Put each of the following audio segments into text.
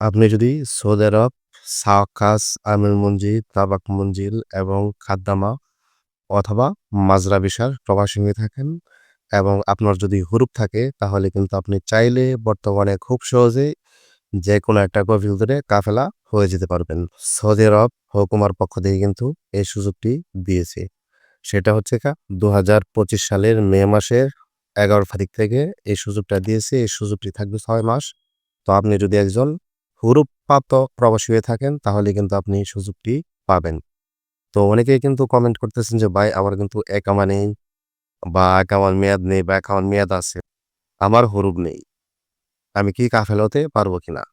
আপনি যদি সৌদি আরব, সাওকাস, আমির মঞ্জিল, তাবাক মঞ্জিল এবং খাদ্দামা অথবা মাজরা বিশার প্রবাসী হয়ে থাকেন এবং আপনার যদি হুরুপ থাকে তাহলে কিন্তু আপনি চাইলে বর্তমানে খুব সহজেই যে কোনো একটা কফিল ধরে কাফেলা হয়ে যেতে পারবেন। সৌদি আরব হুকুমার পক্ষ থেকে কিন্তু এই সুযোগটি দিয়েছে। সেটা হচ্ছে কা দু হাজার পঁচিশ সালের মে মাসের এগারো তারিখ থেকে এই সুযোগটা দিয়েছে। এই সুযোগটি থাকবে ছয় মাস। তো আপনি যদি একজন হুরুপ্রাপ্ত প্রবাসী হয়ে থাকেন, তাহলে কিন্তু আপনি সুযোগটি পাবেন। তো অনেকেই কিন্তু কমেন্ট করতেছেন যে, ভাই, আমার কিন্তু একামা নেই বা একামার মেয়াদ নেই বা একামার মেয়াদ আছে, আমার হুরুপ নেই, আমি কি কাফেলা হতে পারব কিনা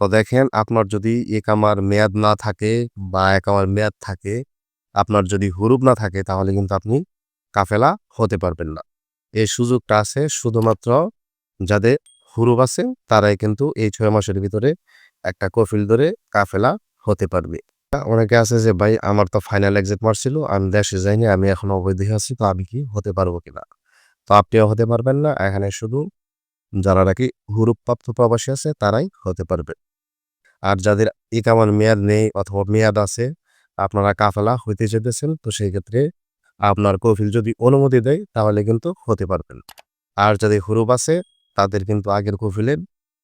তো দেখেন, আপনার যদি একামার মেয়াদ না থাকে বা একামার মেয়াদ থাকে, আপনার যদি হুরুপ না থাকে, তাহলে কিন্তু আপনি কাফেলা হতে পারবেন না। এই সুযোগটা আছে শুধুমাত্র যাদের হুরুপ আছে, তারাই কিন্তু এই ছয় মাসের ভিতরে একটা কফিল ধরে কাফেলা হতে পারবে। অনেকে আছে যে, ভাই, আমার তো ফাইনাল এক্সিট মারছিল আমি দেশে যাইনি, আমি এখন অবৈধ আছি, তো আমি কি হতে পারব কিনা? তো আপনিও হতে পারবেন না, এখানে শুধু যারা নাকি হুরুপ্রাপ্ত প্রবাসী আছে, তারাই হতে পারবে। আর যাদের ইকামার মেয়াদ নেই অথবা মেয়াদ আছে, আপনারা কাফেলা হইতে যেতেছেন, তো সেই ক্ষেত্রে আপনার কফিল যদি অনুমতি দেয়, তাহলে কিন্তু হতে পারবেন। আর যাদের হুরুপ আছে, তাদের কিন্তু আগের কফিলের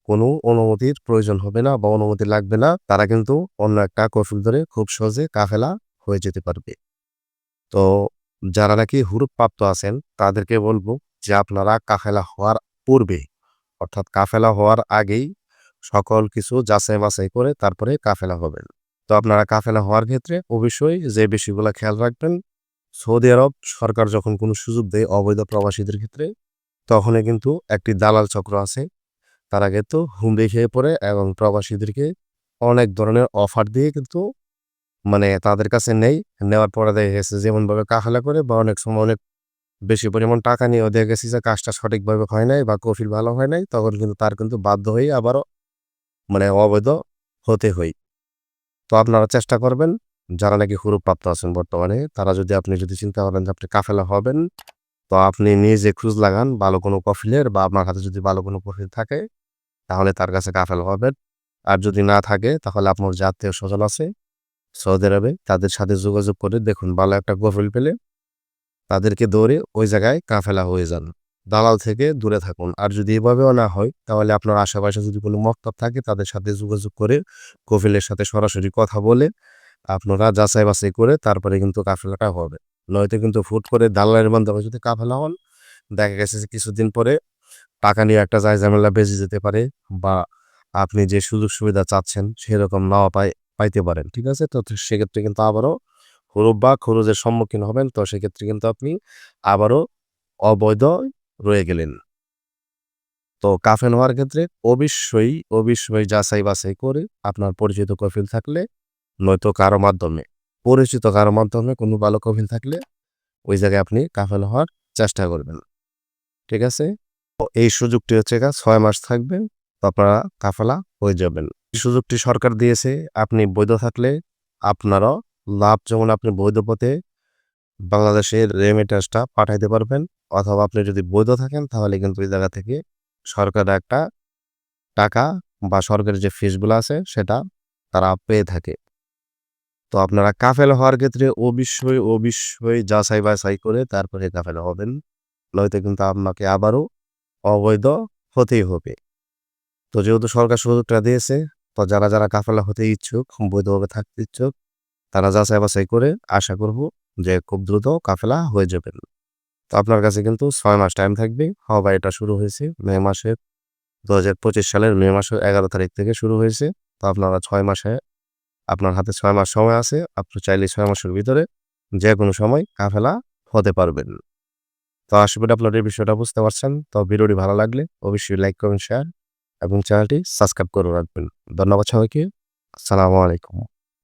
কোনো অনুমতির প্রয়োজন হবে না বা অনুমতি লাগবে না, তারা কিন্তু অন্য একটা কৌশল ধরে খুব সহজে কাফেলা হয়ে যেতে পারবে। তো যারা নাকি হুরুপ প্রাপ্ত আছেন, তাদেরকে বলব যে আপনারা কাফেলা হওয়ার পূর্বে, অর্থাৎ কাফেলা হওয়ার আগেই সকল কিছু যাচাই বাছাই করে তারপরে কাফেলা হবেন। তো আপনারা কাফেলা হওয়ার ক্ষেত্রে অবশ্যই যে বিষয়গুলো খেয়াল রাখবেন, সৌদি আরব সরকার যখন কোনো সুযোগ দেয় অবৈধ প্রবাসীদের ক্ষেত্রে, তখনই কিন্তু একটি দালাল চক্র আছে তারা কিন্তু হুমড়ি খেয়ে পড়ে এবং প্রবাসীদেরকে অনেক ধরনের অফার দিয়ে কিন্তু মানে তাদের কাছে নেই। নেওয়ার পরে দেখা গেছে যেমনভাবে কাফেলা করে বা অনেক সময় অনেক বেশি পরিমাণ টাকা নিয়েও দেখা গেছে যে কাজটা সঠিকভাবে হয় নাই বা কফিল ভালো হয় নাই, তখন কিন্তু তার কিন্তু বাধ্য হয়ে আবারও মানে অবৈধ হতে হই তো আপনারা চেষ্টা করবেন, যারা নাকি হুরুপ্রাপ্ত আছেন বর্তমানে, তারা যদি আপনি যদি চিন্তা করেন যে আপনি কাফেলা হবেন তো আপনি নিজে খোঁজ লাগান ভালো কোনো কফিলের বা আপনার হাতে যদি ভালো কোনো কফিল থাকে, তাহলে তার কাছে কাফেলা হবেন। আর যদি না থাকে, তাহলে আপনার যে আত্মীয় স্বজন আছে, সৌদি আরবে, তাদের সাথে যোগাযোগ করে দেখুন ভালো একটা কফিল পেলে তাদেরকে দৌড়ে ওই জায়গায় কাফেলা হয়ে যান। দালাল থেকে দূরে থাকুন। আর যদি এভাবেও না হয়, তাহলে আপনার আশেপাশে যদি কোনো মক্তব থাকে, তাদের সাথে যোগাযোগ করে কফিলের সাথে সরাসরি কথা বলে আপনারা যাচাই বাছাই করে তারপরে কিন্তু কাফেলাটা হবে। নয়তো কিন্তু ফুট করে দালালের মাধ্যমে যদি কাফেলা হন, দেখা গেছে যে কিছুদিন পরে টাকা নিয়ে একটা যায় ঝামেলা বেজে যেতে পারে বা আপনি যে সুযোগ সুবিধা চাচ্ছেন সেরকম নাও পাই পাইতে পারেন, ঠিক আছে? তো সেক্ষেত্রে কিন্তু আবারও হরুপ বা খরচের সম্মুখীন হবেন। তো সেক্ষেত্রে কিন্তু আপনি আবারও অবৈধ রয়ে গেলেন। তো কাফেন হওয়ার ক্ষেত্রে অবশ্যই অবশ্যই যাচাই বাছাই করে আপনার পরিচিত কফিল থাকলে নয়তো কারও মাধ্যমে। পরিচিত কারও মাধ্যমে কোনো ভালো কফিল থাকলে ওই জায়গায় আপনি কাফেল হওয়ার চেষ্টা করবেন। ঠিক আছে? এই সুযোগটি হচ্ছে ছয় মাস থাকবেন আপনারা কাফেলা হয়ে যাবেন। এই সুযোগটি সরকার দিয়েছে, আপনি বৈধ থাকলে আপনারও লাভ, যেমন আপনি বৈধ পথে বাংলাদেশের রেমিটেন্সটা পাঠাইতে পারবেন, অথবা আপনি যদি বৈধ থাকেন, তাহলে কিন্তু ওই জায়গা থেকে সরকার একটা টাকা বা সরকারের যে ফিসগুলো আছে, সেটা তারা পেয়ে থাকে। তো আপনারা কাফেল হওয়ার ক্ষেত্রে অবশ্যই অবশ্যই যাচাই বাছাই করে তারপরে কাফেল হবেন। নয়তো কিন্তু আপনাকে আবারও অবৈধ হতেই হবে। তো যেহেতু সরকার সুযোগটা দিয়েছে, তো যারা যারা কাফেলা হতে ইচ্ছুক, বৈধভাবে থাকতে ইচ্ছুক, তারা যাচাই বাছাই করে আশা করব যে খুব দ্রুত কাফেলা হয়ে যাবেন। তো আপনার কাছে কিন্তু ছয় মাস টাইম থাকবে। হওয়া এটা শুরু হয়েছে মে মাসের দু হাজার পঁচিশ সালের মে মাসের এগারো তারিখ থেকে শুরু হয়েছে। তো আপনারা ছয় মাসে আপনার হাতে ছয় মাস সময় আছে, আপনি চাইলে ছয় মাসের ভিতরে যে কোনো সময় কাফেলা হতে পারবেন। তো আশা করি আপনার এই বিষয়টা বুঝতে পারছেন। তো ভিডিওটি ভালো লাগলে অবশ্যই লাইক করুন শেয়ার এবং চ্যানেলটি সাবস্ক্রাইব করে রাখবেন। ধন্যবাদ সবাইকে। আসসালামু আলাইকুম।